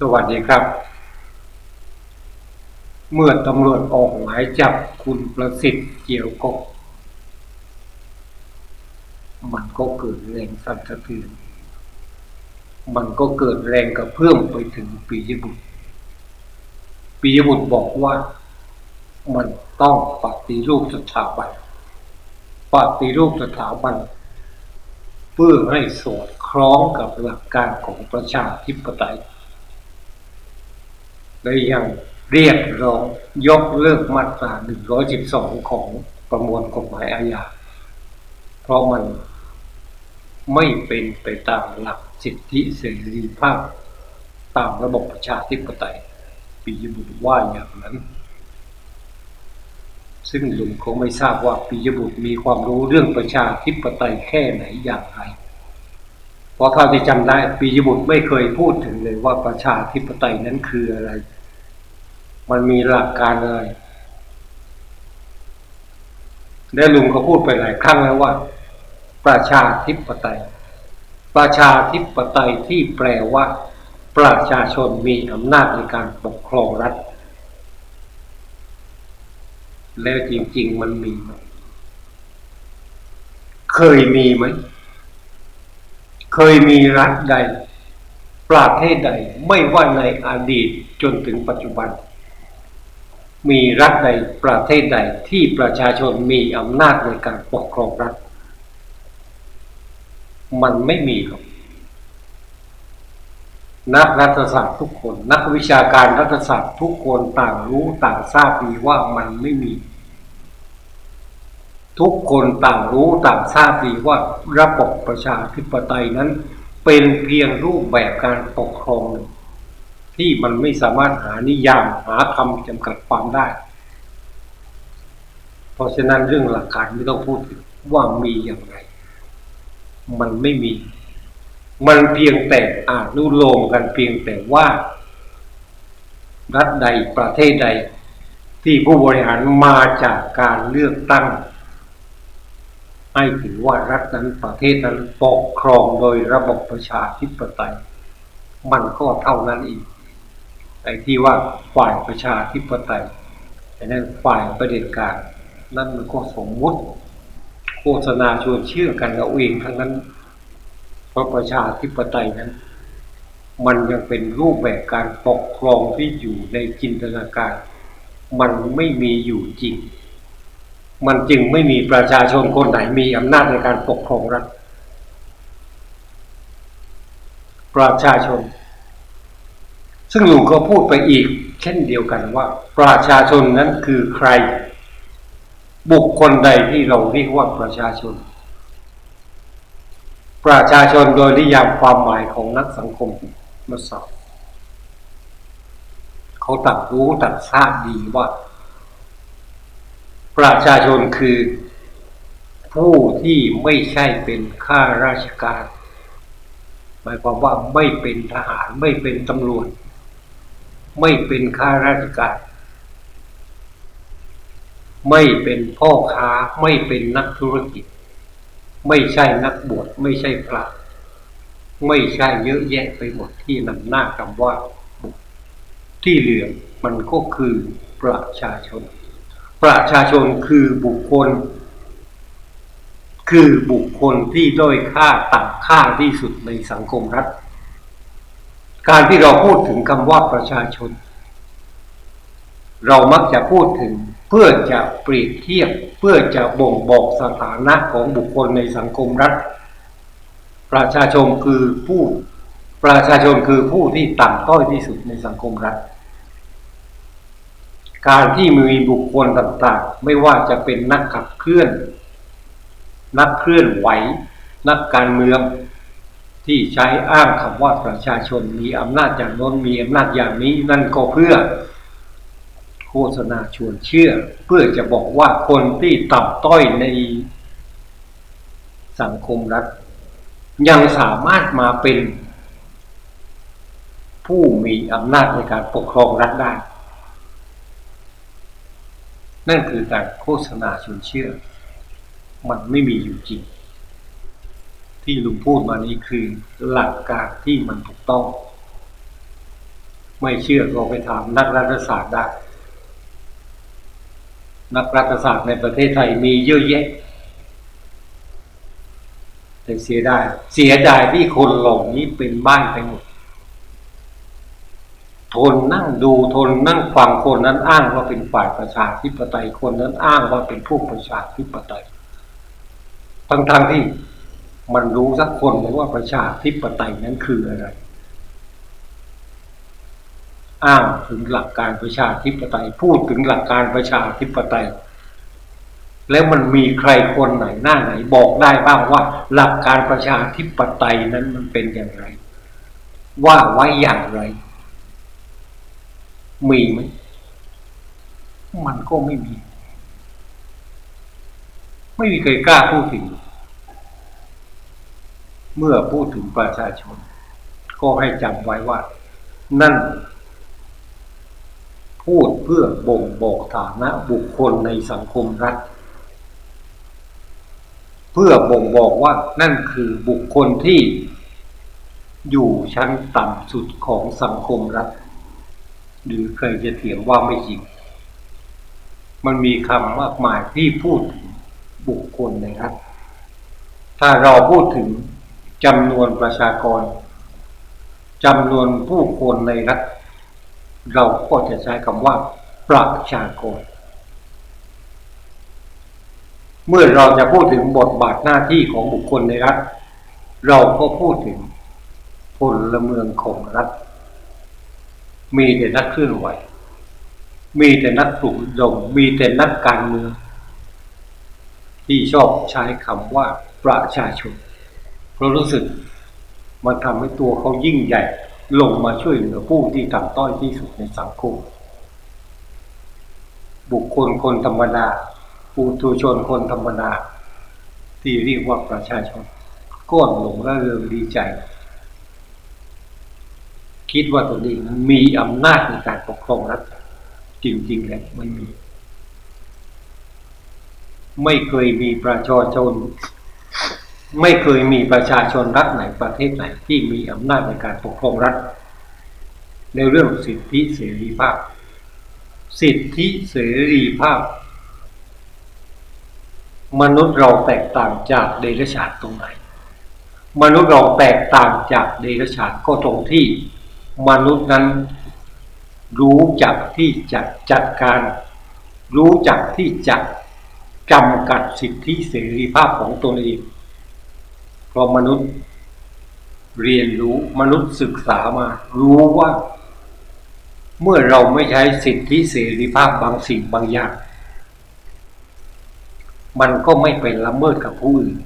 สวัสดีครับ เมื่อตำรวจออกหมายจับคุณประสิทธิ์เกี่ยวกบมันก็เกิดแรงสั่นสะเทือนมันก็เกิดแรงกระเพื่อมไปถึงปียบุตรปียบุตรบอกว่ามันต้องปฏิรูปสถาบันปฏิรูปสถาบันเพื่อให้สอดคล้องกับหลักการของประชาธิปไตย และยังเรียกร้องยกเลิกมาตรา 112 ของประมวลกฎหมายอาญา เพราะมันไม่เป็นไปตามหลักสิทธิเสรีภาพ ตามระบบประชาธิปไตยปียบุตรว่าอย่างนั้น ซึ่งลุงคงไม่ทราบว่าปียบุตรมีความรู้เรื่องประชาธิปไตยแค่ไหนอย่างไร เพราะเท่าที่จำได้ปียบุตรไม่เคยพูดถึงเลยว่าประชาธิปไตยนั้นคืออะไร มันมีหลักการอะไรและลุงก็พูดไปหลายครั้งแล้วว่า ประชาธิปไตย ประชาธิปไตยที่แปลว่า ประชาชนมีอำนาจในการปกครองรัฐ แล้วจริง ๆ มันมีไหมเคยมีไหม เคยมีรัฐใด ประเทศใด ไม่ว่าในอดีตจนถึงปัจจุบัน มีรัฐใดประเทศใดที่ประชาชนมีอำนาจในการปกครองรัฐ มันไม่มีหรอกนักรัฐศาสตร์ทุกคน นักวิชาการรัฐศาสตร์ทุกคนต่างรู้ต่างทราบดีว่ามันไม่มี ทุกคนต่างรู้ต่างทราบดีว่าระบบประชาธิปไตยนั้น เป็นเพียงรูปแบบการปกครองหนึ่ง ที่มันไม่สามารถหานิยามหาคำจำกัดความได้ เพราะฉะนั้นเรื่องหลักการไม่ต้องพูดถึงว่ามีอย่างไร มันไม่มี มันเพียงแต่อานุโลมกันเพียงแต่ว่า รัฐใดประเทศใด ที่ผู้บริหารมาจากการเลือกตั้ง ให้ถือว่ารัฐนั้นประเทศนั้นปกครองโดยระบบประชาธิปไตยมันก็เท่านั้นเอง ไอ้ที่ว่าฝ่ายประชาธิปไตยไอ้นั่นฝ่ายประเด็จการ นั่นมันก็สมมุติ โฆษณาชวนเชื่อกันเอาเองทั้งนั้นเพราะประชาธิปไตยนั้น มันยังเป็นรูปแบบการปกครองที่อยู่ในจินตนาการ มันไม่มีอยู่จริง มันจึงไม่มีประชาชนคนไหนมีอำนาจในการปกครองรัฐประชาชน ซึ่งลุงก็พูดไปอีก เช่นเดียวกันว่า ประชาชนนั้นคือใคร บุคคลใดที่เราเรียกว่าประชาชน ประชาชนโดยนิยามความหมายของนักสังคมมาสอบเขาต่างรู้ต่างทราบดีว่า ประชาชนคือผู้ที่ไม่ใช่เป็นข้าราชการ หมายความว่าไม่เป็นทหารไม่เป็นตำรวจ ไม่เป็นข้าราชการ ไม่เป็นพ่อค้าไม่เป็นนักธุรกิจ ไม่ใช่นักบวชไม่ใช่พระไม่ใช่เยอะแยะไปหมดที่นำหน้าคำว่า ที่เหลือมันก็คือประชาชน ประชาชนคือบุคคล คือบุคคลที่ด้อยค่าต่ำค่าที่สุดในสังคมรัฐ การที่เราพูดถึงคำว่าประชาชน เรามักจะพูดถึงเพื่อจะเปรียบเทียบเพื่อจะบ่งบอกสถานะของบุคคลในสังคมรัฐ ประชาชนคือผู้ประชาชนคือผู้ที่ต่ำต้อยที่สุดในสังคมรัฐ การที่มีบุคคลต่างๆ ไม่ว่าจะเป็นนักขับเคลื่อน นักเคลื่อนไหว นักการเมือง ที่ใช้อ้างคำว่าประชาชนมีอำนาจอย่างน้นมีอำนาจอย่างนี้นั่นก็เพื่อ โฆษณาชวนเชื่อ เพื่อจะบอกว่าคนที่ต่ำต้อยในสังคมรัฐ ยังสามารถมาเป็นผู้มีอำนาจในการปกครองรัฐได้ นั่นคือการโฆษณาชวนเชื่อ มันไม่มีอยู่จริง ที่ลุงพูดมานี้คือหลักการที่มันถูกต้อง ไม่เชื่อก็ไปถามนักรัฐศาสตร์ได้ นักรัฐศาสตร์ในประเทศไทยมีเยอะแยะแต่เสียดายเสียดายที่คนเหล่านี้เป็นบ้านไปหมดทนนั่งดูทนนั่งฟังคนนั้นอ้างว่าเป็นฝ่ายประชาธิปไตยคนนั้นอ้างว่าเป็นพวกประชาธิปไตยทั้งๆทที่ มันรู้สักคนเลยว่าประชาธิปไตยนั้นคืออะไรอ้างถึงหลักการประชาธิปไตย พูดถึงหลักการประชาธิปไตย แล้วมันมีใครคนไหนหน้าไหนบอกได้บ้างว่า หลักการประชาธิปไตยนั้นมันเป็นอย่างไร ว่าไว้อย่างไร มีไหมมันก็ไม่มี ไม่มีใครกล้าพูดถึง เมื่อพูดถึงประชาชน ก็ให้จำไว้ว่า นั่น พูดเพื่อบ่งบอกฐานะบุคคลในสังคมรัฐ เพื่อบ่งบอกว่านั่นคือบุคคลที่อยู่ชั้นต่ำสุดของสังคมรัฐ หรือเคยจะเถียงว่าไม่จริง มันมีคำมากมายที่พูดถึงบุคคลในรัฐ ถ้าเราพูดถึง จำนวนประชากรจำนวนผู้คนในรัฐ เราก็จะใช้คำว่า ประชากร เมื่อเราจะพูดถึงบทบาทหน้าที่ของบุคคลในรัฐ เราก็พูดถึงพลเมืองของรัฐ มีแต่นักเคลื่อนไหว มีแต่นักปลุกดมมีแต่นักการเมือง ที่ชอบใช้คำว่าประชาชน เพราะรู้สึกมันทำให้ตัวเขายิ่งใหญ่ ลงมาช่วยเหลือผู้ที่ต่ำต้อยที่สุดในสังคม บุคคลคนธรรมดาปุถุชนคนธรรมดาที่เรียกว่าประชาชนก้อนหลงระเริงดีใจ คิดว่าตนเองมีอำนาจในการปกครองรัฐจริงๆแล้วไม่มี ไม่เคยมีประชาชน ไม่เคยมีประชาชนรัฐไหนประเทศไหนที่มีอำนาจในการปกครองรัฐ ในเรื่องสิทธิเสรีภาพ สิทธิเสรีภาพ มนุษย์เราแตกต่างจากเดรัจฉานตรงไหน มนุษย์เราแตกต่างจากเดรัจฉานก็ตรงที่มนุษย์นั้นรู้จักที่จะจัดการ รู้จักที่จะจำกัดสิทธิเสรีภาพของตนเอง ราะมนุษย์เรียนรู้มนุษย์ศึกษามา รู้ว่า เมื่อเราไม่ใช้สิทธิเสรีภาพบางสิ่งบางอย่าง มันก็ไม่เป็นละเมิดกับผู้อื่น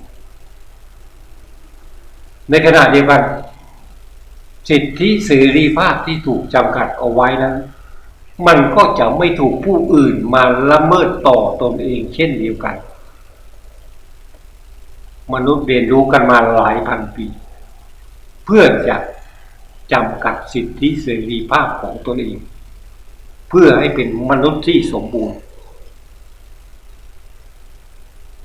ในขณะเดียวกันสิทธิเสรีภาพที่ถูกจำกัดเอาไว้นั้น มันก็จะไม่ถูกผู้อื่นมาละเมิดต่อตนเองเช่นเดียวกัน มนุษย์เรียนรู้กันมาหลายพันปี เพื่อจะจำกัดสิทธิเสรีภาพของตนเอง เพื่อให้เป็นมนุษย์ที่สมบูรณ์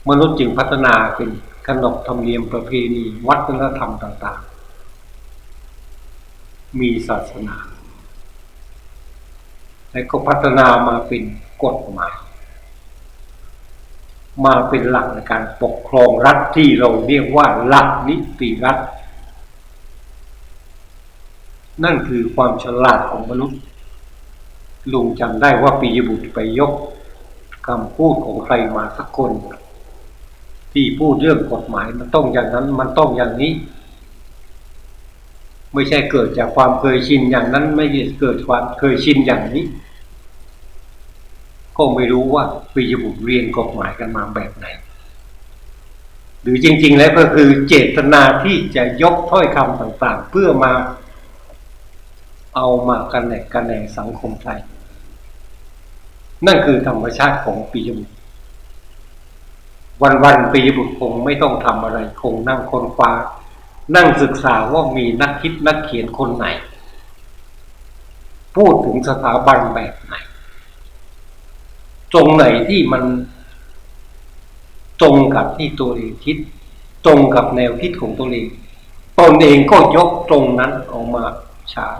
มนุษย์จึงพัฒนาเป็นขนบธรรมเนียมประเพณีวัฒนธรรมต่าง ๆ มีศาสนา และก็พัฒนามาเป็นกฎหมาย มาเป็นหลักในการปกครองรัฐที่เราเรียกว่าหลักนิติรัฐ นั่นคือความฉลาดของมนุษย์ ลุงจำได้ว่าปียบุตรไปยกคำพูดของใครมาสักคน ที่พูดเรื่องกฎหมายมันต้องอย่างนั้นมันต้องอย่างนี้ ไม่ใช่เกิดจากความเคยชินอย่างนั้นไม่ใช่เกิดความเคยชินอย่างนี้ ก็ไม่รู้ว่าปียบุตรเรียนกฎหมายกันมาแบบไหน หรือจริง ๆ แล้วก็คือเจตนาที่จะยกถ้อยคำต่างๆ เพื่อมาเอามากันแหนกันแหนสังคมไทย นั่นคือธรรมชาติของปียบุตร วันๆปียบุตรคงไม่ต้องทำอะไร คงนั่งค้นคว้านั่งศึกษาว่ามีนักคิดนักเขียนคนไหน พูดถึงสถาบันแบบไหน ตรงไหนที่มัน ตรงกับที่ตัวเองคิด ตรงกับแนวคิดของตัวเองตนเองก็ยกตรงนั้นออกมาฉาย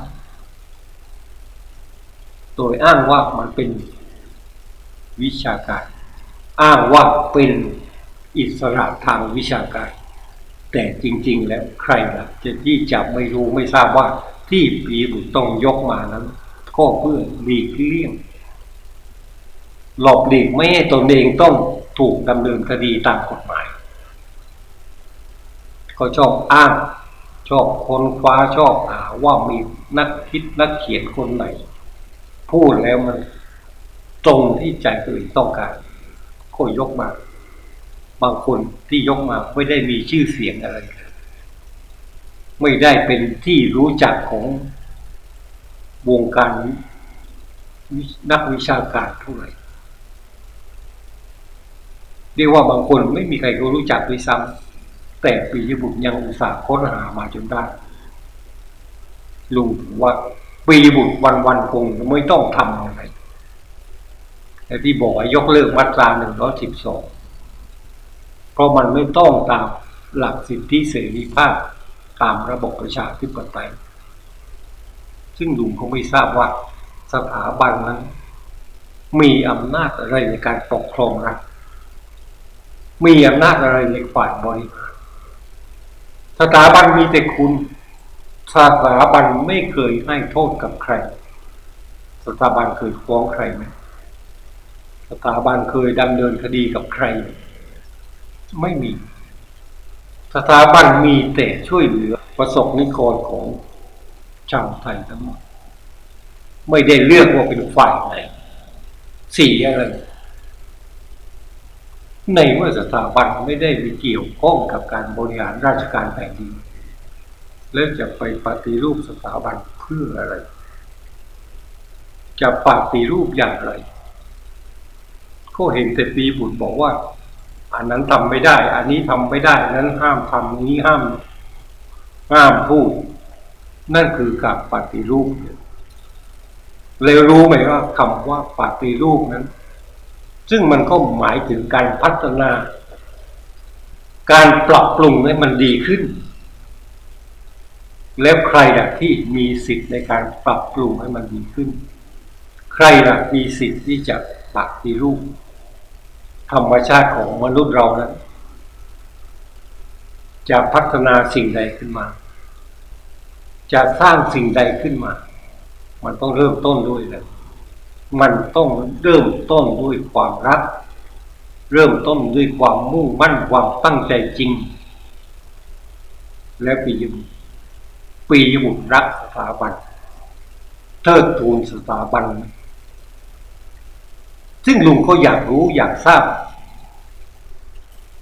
โดยอ้างว่ามันเป็นวิชาการ อ้างว่าเป็นอิสระทางวิชาการ แต่จริง ๆ แล้วใครล่ะจะที่จะไม่รู้ไม่ทราบว่าที่ปีบุตรต้องยกมานั้น ก็เพื่อหลีกเลี่ยง หลบหลีกไม่ให้ตนเองต้องถูกดำเนินคดีตามกฎหมาย ก็ชอบอ้างชอบคนคว้าชอบหาว่ามีนักคิดนักเขียนคนไหน พูดแล้วมันตรงที่ใจตัวเองต้องการก็ยกมา บางคนที่ยกมาไม่ได้มีชื่อเสียงอะไร ไม่ได้เป็นที่รู้จักของวงการนักวิชาการเท่าไหร่ เรียกว่าบางคนไม่มีใครรู้จักด้วยซ้ำแต่ปียบุตรยังอุตส่าห์ค้นหามาจนได้ลุงว่าปีบุตรวันวันคงไม่ต้องทำอะไรแต่ที่บอกยกเลิกมาตราหนึ่งร้อยสิบสองเพราะมันไม่ต้องตามหลักสิทธิเสรีภาพตามระบบประชาธิปไตย ซึ่งลุงคงไม่ทราบว่าสถาบันนั้น มีอำนาจอะไรในการปกครองรัฐ มีอำนาจอะไรในฝ่ายบริหารสถาบันมีแต่คุณสถาบันไม่เคยให้โทษกับใคร สถาบันเคยฟ้องใครไหมสถาบันเคยดำเนินคดีกับใคร ไม่มี สถาบันมีแต่ช่วยเหลือประสบนิกรของชาวไทยทั้งหมด ไม่ได้เลือกว่าเป็นฝ่ายไหนสีอะไร ในเมื่อสถาบันไม่ได้ไปเกี่ยวข้องกับการบริหารราชการแผ่นดินแล้วจะไปปฏิรูปสถาบันเพื่ออะไร จะปฏิรูปอย่างไร ก็เห็นแต่ปีบุตรบอกว่า อันนั้นทำไม่ได้ อันนี้ทำไม่ได้ นั้นห้ามทำอันนี้ห้าม ห้ามพูด นั่นคือการปฏิรูปเลยรู้ไหมว่าคำว่าปฏิรูปนั้น ซึ่งมันก็หมายถึงการพัฒนา การปรับปรุงให้มันดีขึ้น แล้วใครล่ะที่มีสิทธิ์ในการปรับปรุงให้มันดีขึ้น ใครล่ะมีสิทธิ์ที่จะปฏิรูปธรรมชาติของมนุษย์เรานั้น จะพัฒนาสิ่งใดขึ้นมา จะสร้างสิ่งใดขึ้นมา มันต้องเริ่มต้นด้วยเลย มันต้องเริ่มต้นด้วยความรัก เริ่มต้นด้วยความมุ่งมั่นความตั้งใจจริง และปียุปียุตรักสถาบันเทิดทูนสถาบัน ซึ่งลุงก็อยากรู้อยากทราบ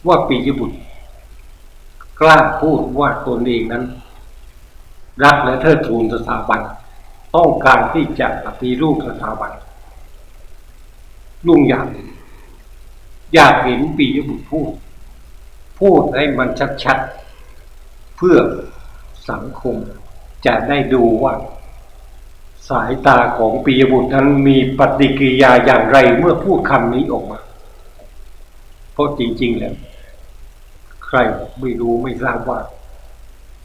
ว่าปีบุตร กล้าพูดว่าตนเองนั้น รักและเทิดทูนสถาบันต้องการที่จะปฏิรูปสถาบัน ลุงอยากอยากเห็นปียบุตรพูด พูดให้มันชัดๆ เพื่อสังคมจะได้ดูว่า สายตาของปียบุตรนั้นมีปฏิกิริยาอย่างไรเมื่อพูดคำนี้ออกมา เพราะจริง ๆ แล้ว ใครไม่รู้ไม่ทราบว่า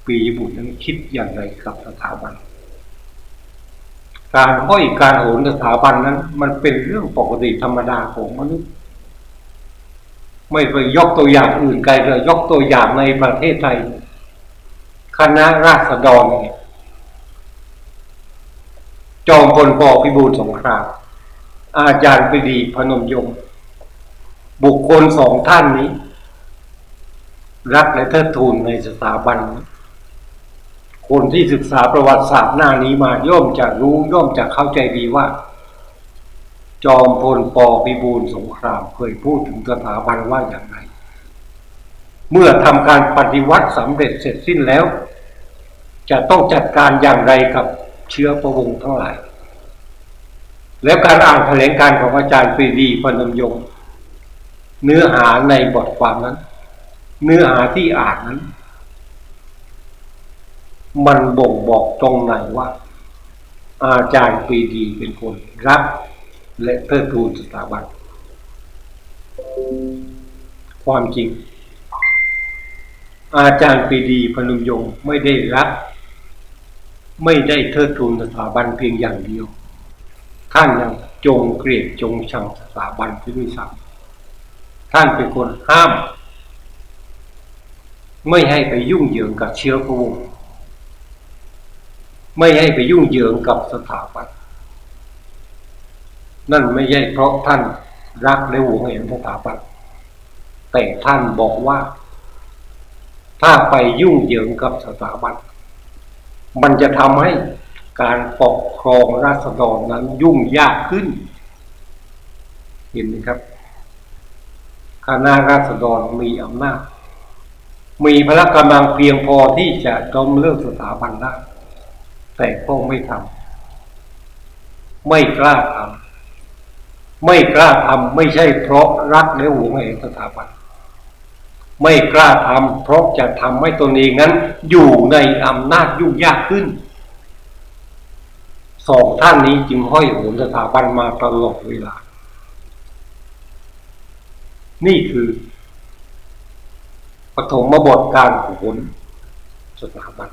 ปียบุตรนั้นคิดอย่างไรกับสถาบัน การห้อยการโหนสถาบันนั้น มันเป็นเรื่องปกติธรรมดาของมนุษย์ ไม่ไปยกตัวอย่างอื่นไกลเลยยกตัวอย่างในประเทศไทย คณะราษฎรจอมพลปพิบูลสงครามอาจารย์ปรีดีพนมยงค์บุคคลสองท่านนี้ รักและเทิดทูนในสถาบัน คนที่ศึกษาประวัติศาสตร์หน้านี้มาย่อมจะรู้ย่อมจะเข้าใจดีว่า จอมพลปพิบูลสงครามเคยพูดถึงสถาบันว่าอย่างไร เมื่อทำการปฏิวัติสำเร็จเสร็จสิ้นแล้ว จะต้องจัดการอย่างไรกับเชื้อประวงทั้งหลาย แล้วการอ่านแถลงการของอาจารย์ปรีดีพนมยงเนื้อหาในบทความนั้น เนื้อหาที่อ่านนั้น มันบ่งบอกตรงไหนว่า อาจารย์ปรีดีเป็นคนรักและเทิดทูนสถาบันความจริง อาจารย์ปรีดีพนมยงไม่ได้รัก ไม่ได้เทิดทูนสถาบันเพียงอย่างเดียว ท่านยังจงเกลียดจงชังสถาบันที่ด้วยซ้ำท่านเป็นคนห้าม ไม่ให้ไปยุ่งเหยิงกับเชื้อพระวงศ์ ไม่ให้ไปยุ่งเหยิงกับสถาบันนั่นไม่ใช่เพราะท่านรักและหวงเห็นสถาบันแต่ท่านบอกว่า ถ้าไปยุ่งเหยิงกับสถาบันมันจะทำให้การปกครองราษฎรนั้นยุ่งยากขึ้น เห็นไหมครับคณะราษฎรมีอำนาจ มีพละกำลังเพียงพอที่จะล้มเลิกสถาบันได้ แต่ก็ไม่ทำไม่กล้าทำไม่กล้าทำไม่ใช่เพราะรักและหวงแหนสถาบันไม่กล้าทำเพราะจะทำให้ตนเองนั้น อยู่ในอำนาจยุ่งยากขึ้นสองท่านนี้จึงห้อยโหนสถาบันมาตลอดเวลา นี่คือปฐมบทการโหนสถาบัน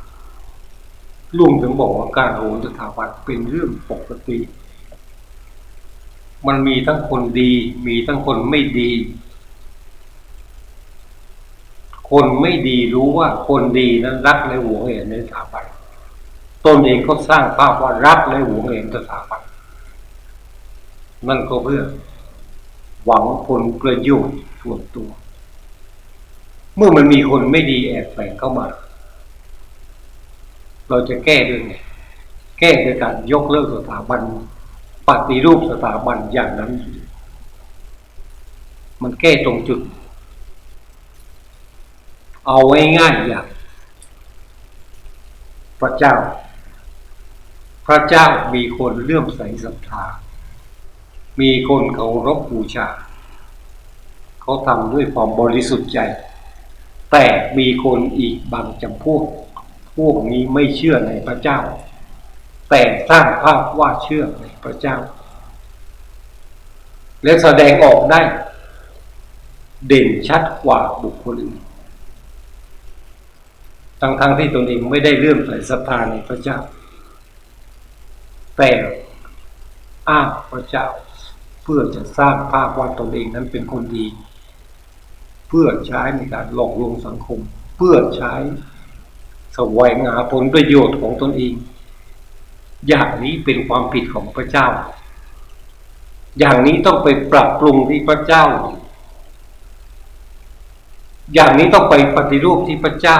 ลุงถึงบอกว่าการโหนสถาบันเป็นเรื่องปกติ มันมีทั้งคนดี มีทั้งคนไม่ดี คนไม่ดีรู้ว่าคนดีนั้นรักในหัวเห็นในสถาบันตนเองก็สร้างภาพว่ารักและหวงเองสถาบันนั่นก็เพื่อ หวังผลประโยชน์ส่วนตัว เมื่อมันมีคนไม่ดีแอบแฝงเข้ามา เราจะแก้ด้วยไงแก้ด้วยการยกเลิกสถาบันปฏิรูปสถาบันอย่างนั้น มันแก้ตรงจุด เอาไว้ง่ายอย่าง พระเจ้า พระเจ้ามีคนเลื่อมใสศรัทธา มีคนเคารพบูชา เขาทำด้วยความบริสุทธิ์ใจ แต่มีคนอีกบางจำพวก พวกนี้ไม่เชื่อในพระเจ้า แต่สร้างภาพว่าเชื่อในพระเจ้า และแสดงออกได้ เด่นชัดกว่าบุคคลอื่นทั้งๆทที่ตนเองไม่ได้เลื่อมใสศรัทธาในพระเจ้า แต่อ้างพระเจ้า เพื่อจะสร้างภาพว่าตนเองนั้นเป็นคนดี เพื่อใช้ในการหลอกลวงสังคม เพื่อใช้ สวยงาผลประโยชน์ของตนเอง อย่างนี้เป็นความผิดของพระเจ้า อย่างนี้ต้องไปปรับปรุงที่พระเจ้า อย่างนี้ต้องไปปฏิรูปที่พระเจ้า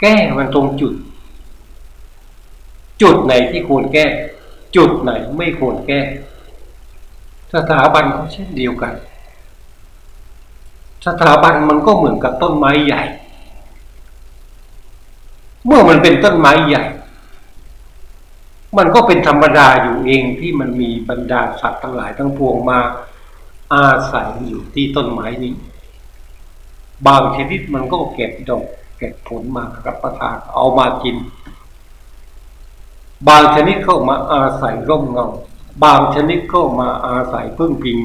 แก้มันตรงจุด จุดไหนที่ควรแก้ จุดไหนไม่ควรแก้ สถาบันก็เช่นเดียวกัน สถาบันมันก็เหมือนกับต้นไม้ใหญ่ เมื่อมันเป็นต้นไม้ใหญ่ มันก็เป็นธรรมดาอยู่เองที่มันมีบรรดาสัตว์ทั้งหลายทั้งปวงมา อาศัยอยู่ที่ต้นไม้นี้ บางชนิดมันก็เก็บดอกเก็บผลมารับประทานเอามากิน บางชนิดเข้ามาอาศัยร่มเงา บางชนิดเข้ามาอาศัยพึ่งพิง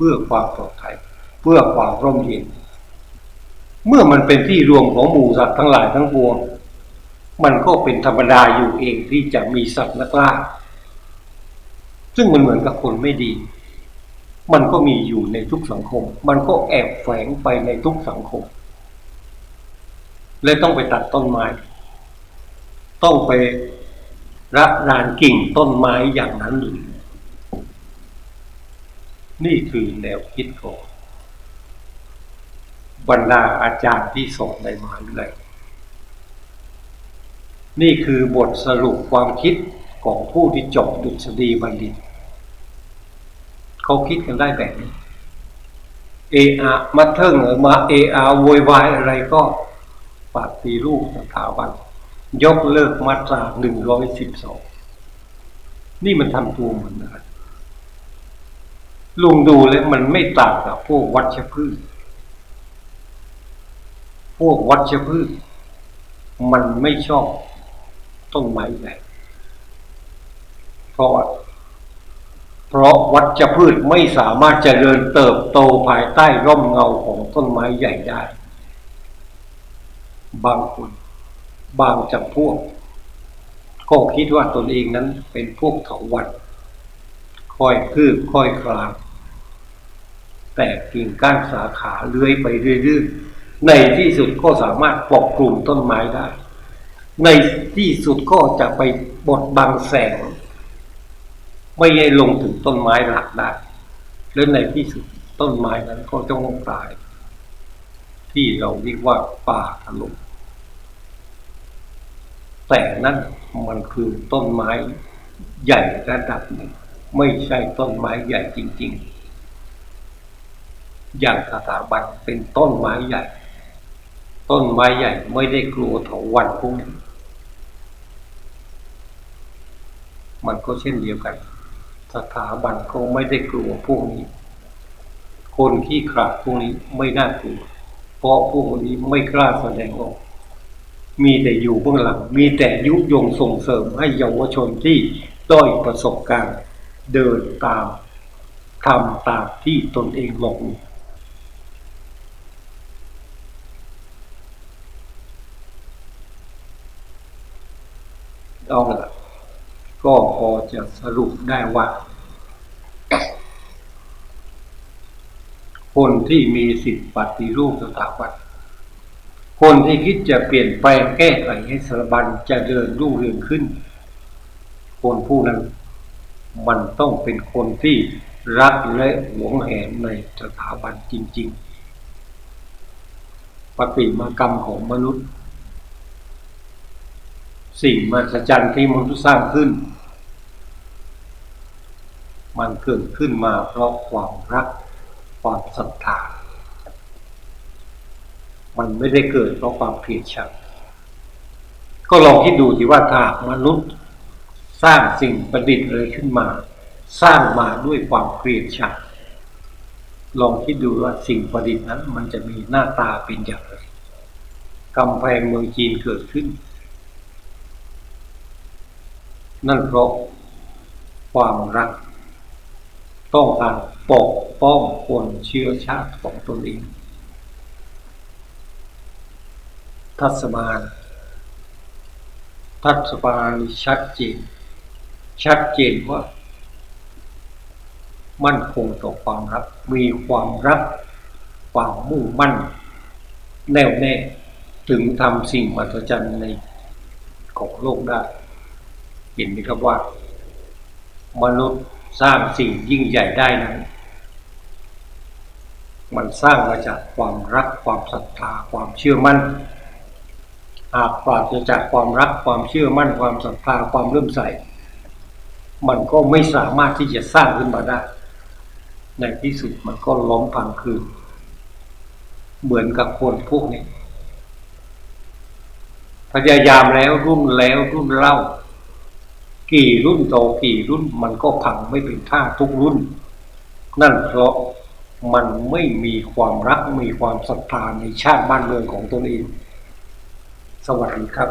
พื่อความปลอดภัยเพื่อความร่มเย็น เมื่อมันเป็นที่รวมของหมู่สัตว์ทั้งหลายทั้งปวง มันก็เป็นธรรมดาอยู่เองที่จะมีสัตว์นักล่าซึ่งมันเหมือนกับคนไม่ดี มันก็มีอยู่ในทุกสังคม มันก็แอบแฝงไปในทุกสังคมเลยต้องไปตัดต้นไม้ ต้องไประรานกิ่งต้นไม้อย่างนั้นหรือ นี่คือแนวคิดของบรรดาอาจารย์ที่ส่งในมหาวิทยาลัยนี่คือบทสรุปความคิดของผู้ที่จบดุษฎีบัณฑิต เขาคิดกันได้แบบนี้ เออามาเทิงหรือมาเออาโวยวายอะไรก็ปฏิรูปสถาบัน ยกเลิกมาตราหนึ่งร้อยสิบสองนี่มันทำตัวเหมือนอะไร ลุงดูแล้วมันไม่ต่างกับพวกวัชพืช พวกวัชพืช มันไม่ชอบต้นไม้ใหญ่เพราะ เพราะวัชพืชไม่สามารถจเจริญเติบโตภายใต้ร่มเงาของต้นไม้ใหญ่ได้ บางคน บางจำพวก ก็คิดว่าตนเองนั้นเป็นพวกเถาวันค่อยคืบค่อยคลาน แต่กิ่งก้านสาขาเลื้อยไปเรื่อยๆ ในที่สุดก็สามารถปกคลุมต้นไม้ได้ ในที่สุดก็จะไปบดบังแสง ไม่ให้ลงถึงต้นไม้หลักได้และในที่สุดต้นไม้นั้นก็ต้องตาย ที่เราเรียกว่าป่าถล่มแต่นั่นมันคือต้นไม้ใหญ่ระดับหนึ่งไม่ใช่ต้นไม้ใหญ่จริง ๆ อย่างสถาบันเป็นต้นไม้ใหญ่ ต้นไม้ใหญ่ไม่ได้กลัวเถาวันพวกนี้มันก็เช่นเดียวกัน สถาบันก็ไม่ได้กลัวพวกนี้ คนที่ขลาดพวกนี้ไม่น่ากลัว เพราะพวกนี้ไม่กล้าแสดงออก มีแต่อยู่เบื้องหลัง มีแต่ยุยงส่งเสริมให้เยาวชนที่ด้อยประสบการณ์ เดินตามทำตามที่ตนเองหลง เอาละก็พอจะสรุปได้ว่า คนที่มีสิทธิปฏิรูปสถาบันคนที่คิดจะเปลี่ยนแปลงแก้ไขให้สถาบันจะเดินรุ่งเรืองขึ้น คนผู้นั้น มันต้องเป็นคนที่รักและหวงแหนในสถาบันจริง ๆ ปฏิมากรรมของมนุษย์ สิ่งมหัศจรรย์ที่มนุษย์สร้างขึ้น มันเกิดขึ้นมาเพราะความรักความศรัทธา มันไม่ได้เกิดเพราะความเกลียดชังก็ลองคิดดูสิว่าถ้ามนุษย์สร้างสิ่งประดิษฐ์อะไรขึ้นมา สร้างมาด้วยความเกลียดชังลองคิดดูว่าสิ่งประดิษฐ์นั้น มันจะมีหน้าตาเป็นอย่างไรกำแพงเมืองจีนเกิดขึ้น นั่นเพราะความรัก ต้องการปกป้องคนเชื้อชาติของตนเอง ทัศมานทัศมานชัดเจน ชัดเจนว่า มั่นคงต่อความรัก มีความรัก ความมุ่งมั่น แน่วแน่ถึงทำสิ่งมหัศจรรย์ในของโลกได้ ห็นไหมครับว่า มนุษย์สร้างสิ่งยิ่งใหญ่ได้นั้นมันสร้างมาจากความรักความศรัทธาความเชื่อมั่นหากปราศจากความรักความเชื่อมั่นความศรัทธาความเลื่อมใส มันก็ไม่สามารถที่จะสร้างขึ้นมาได้ ในที่สุดมันก็ล้มพังคืน เหมือนกับคนพวกนี้พยายามแล้วรุ่นแล้วรุ่นเล่า กี่รุ่นต่อกี่รุ่นมันก็พังไม่เป็นท่าทุกรุ่น นั่นเพราะมันไม่มีความรักมีความศรัทธาในชาติบ้านเมืองของตนเอง สวัสดีครับ